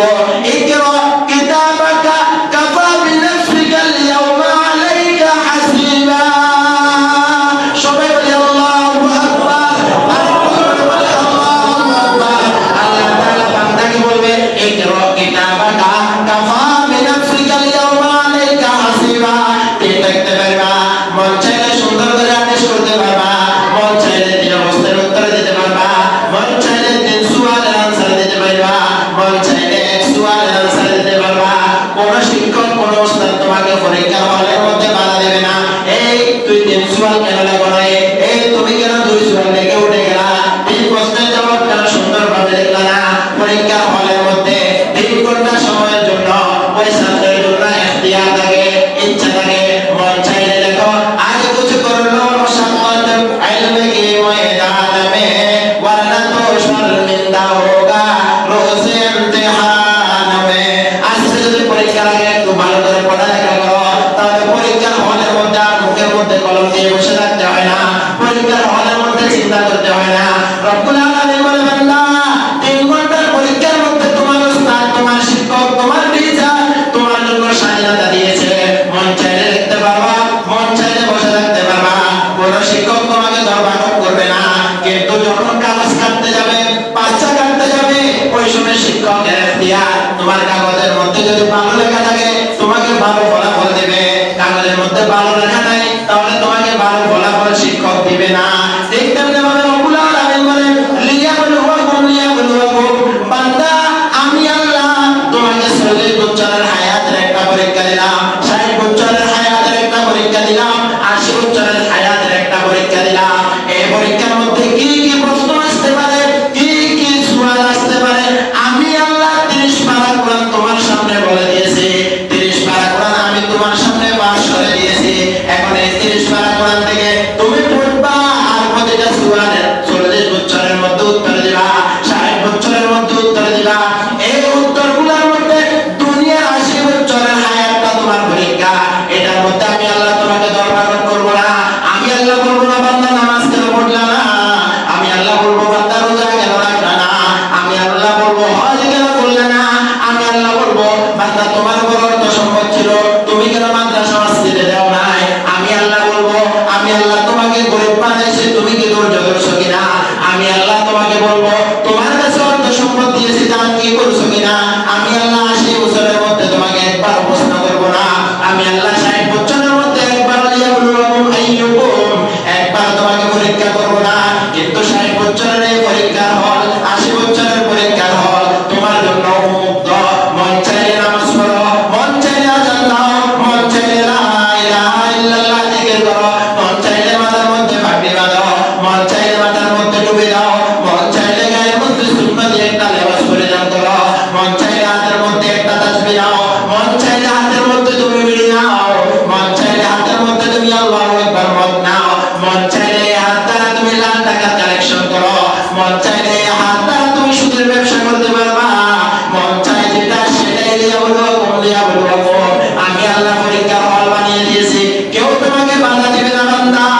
Glória. কোন শিক্ষক, কোন উস্তাদ তোমাকে পরীক্ষার হলের মধ্যে বাধা দেবে না। এই, তুই টেনসুয়াল কেন লাগো না পরীক্ষা আগে একটু ভালো করে পড়ালেখা করো তাহলে পরীক্ষার হলের মধ্যে আর মুখের মধ্যে কলম দিয়ে বসে থাকতে হয় না। পরীক্ষার হলের মধ্যে চিন্তা করতে হয় না। রব্বুল আলামিন বলে আল্লাহ মধ্যে ভালো লেখা নাই তাহলে তোমাকে ভালো ফলাফল শিক্ষক দিবে না। দেখতে বান্দা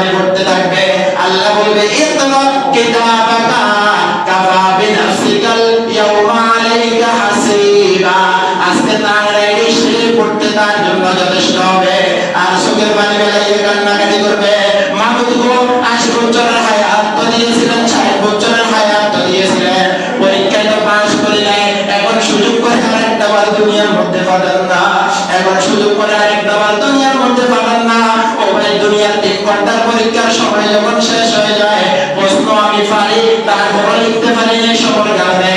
নামাজ থাকবে আল্লাহ বলবে ইকরা কিতাব এক ঘণ্টার পরীক্ষার সময় যখন শেষ হয়ে যায়, প্রশ্ন আমি পারি তারপরে লিখতে পারি সবার সময়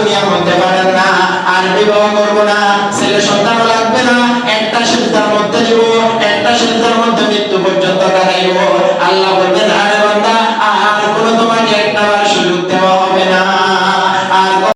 দুনিয়ার মধ্যে পারেন না, আর বিবাহ করব না। ছেলে সন্তান লাগবে না, একটা সিদ্ধার মধ্যে জীব একটা সিদ্ধার মধ্যে মৃত্যু পর্যন্ত কাটাইব।